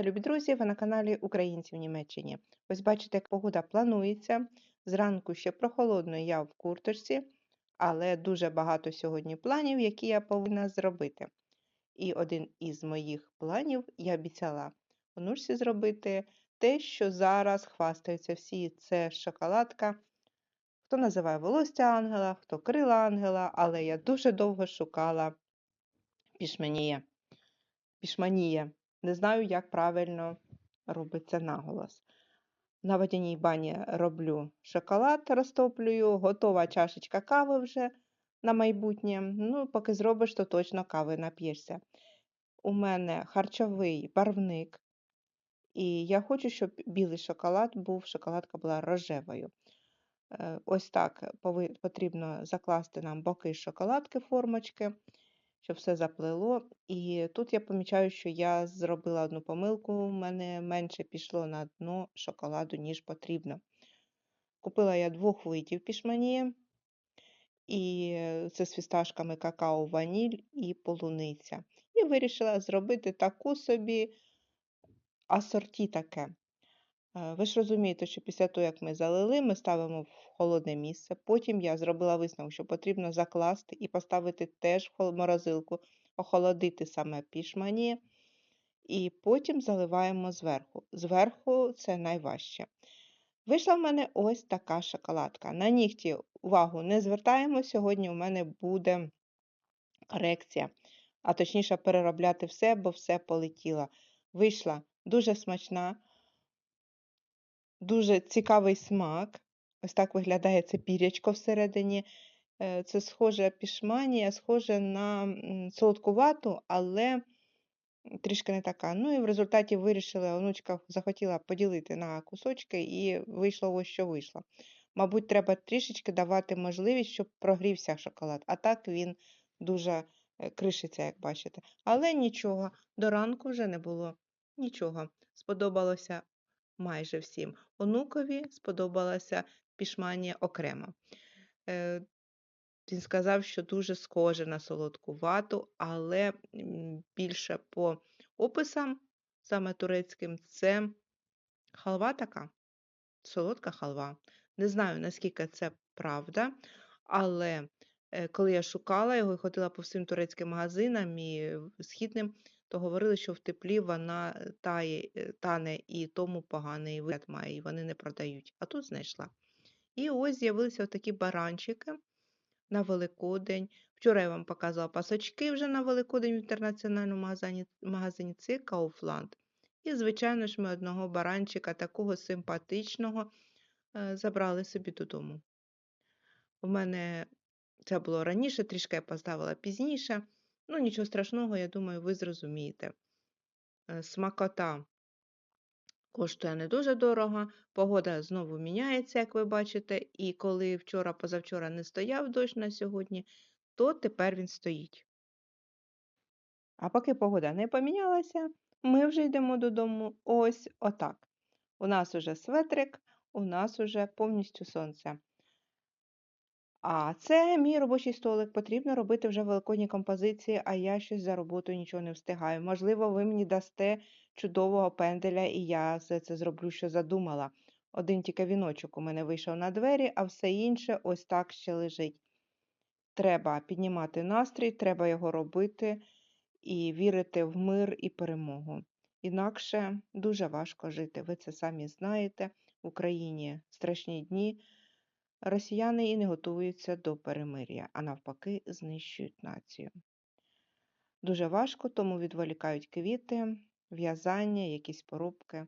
любі друзі! Ви на каналі Українці в Німеччині. Ось бачите, як погода планується. Зранку ще прохолодно я в курточці, але дуже багато сьогодні планів, які я повинна зробити. І один із моїх планів я обіцяла онучці зробити те, що зараз хвастаються всі. Це шоколадка. Хто називає волосся ангела, хто крила ангела, але я дуже довго шукала пішменіє. Пішманія. Не знаю, як правильно робиться наголос. На водяній бані роблю шоколад, розтоплюю, готова чашечка кави вже на майбутнє. Ну, поки зробиш, то точно кави нап'єшся. У мене харчовий барвник, і я хочу, щоб білий шоколад був, шоколадка була рожевою. Е, ось так потрібно закласти нам боки шоколадки, формочки щоб все заплило. І тут я помічаю, що я зробила одну помилку, у мене менше пішло на дно шоколаду, ніж потрібно. Купила я двох видів пішманії, і це з фісташками какао, ваніль і полуниця. І вирішила зробити таку собі асорті таке. Е, ви ж розумієте, що після того, як ми залили, ми ставимо в холодне місце. Потім я зробила висновок, що потрібно закласти і поставити теж в морозилку, охолодити саме пішмані, і потім заливаємо зверху. Зверху це найважче. Вийшла в мене ось така шоколадка. На нігті увагу не звертаємо. Сьогодні у мене буде корекція, а точніше, переробляти все, бо все полетіло. Вийшла дуже смачна. Дуже цікавий смак. Ось так виглядає це пірячко всередині. Е, це схоже пішманія, схоже на солодкувату, але трішки не така. Ну і в результаті вирішила, онучка захотіла поділити на кусочки, і вийшло ось що вийшло. Мабуть, треба трішечки давати можливість, щоб прогрівся шоколад. А так він дуже е, кришиться, як бачите. Але нічого, до ранку вже не було нічого. Сподобалося майже всім. Онукові сподобалася пішманія окремо. Е, він сказав, що дуже схоже на солодку вату, але більше по описам, саме турецьким, це халва така, солодка халва. Не знаю, наскільки це правда, але е, коли я шукала його і ходила по всім турецьким магазинам і східним, то говорили, що в теплі вона е, тає, е, тане і тому поганий вигляд має, і вони не продають. А тут знайшла. І ось з'явилися такі баранчики на Великодень. Вчора я вам показала пасочки вже на Великодень в інтернаціональному магазині, магазині це Kaufland. І, звичайно ж, ми одного баранчика, такого симпатичного, е, забрали собі додому. У мене це було раніше, трішки я поставила пізніше. Ну, нічого страшного, я думаю, ви зрозумієте. Е, смакота коштує не дуже дорого, погода знову міняється, як ви бачите, і коли вчора-позавчора не стояв дощ на сьогодні, то тепер він стоїть. А поки погода не помінялася, ми вже йдемо додому ось отак. У нас уже светрик, у нас уже повністю сонце. А це мій робочий столик. Потрібно робити вже великодні композиції, а я щось за роботою нічого не встигаю. Можливо, ви мені дасте чудового пенделя, і я все це зроблю, що задумала. Один тільки віночок у мене вийшов на двері, а все інше ось так ще лежить. Треба піднімати настрій, треба його робити і вірити в мир і перемогу. Інакше дуже важко жити. Ви це самі знаєте. В Україні страшні дні. Росіяни і не готуються до перемир'я, а навпаки, знищують націю. Дуже важко, тому відволікають квіти, в'язання, якісь порубки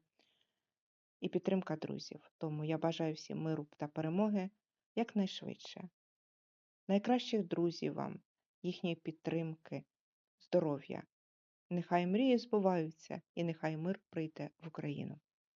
і підтримка друзів. Тому я бажаю всім миру та перемоги якнайшвидше. Найкращих друзів вам, їхньої підтримки, здоров'я. Нехай мрії збуваються і нехай мир прийде в Україну.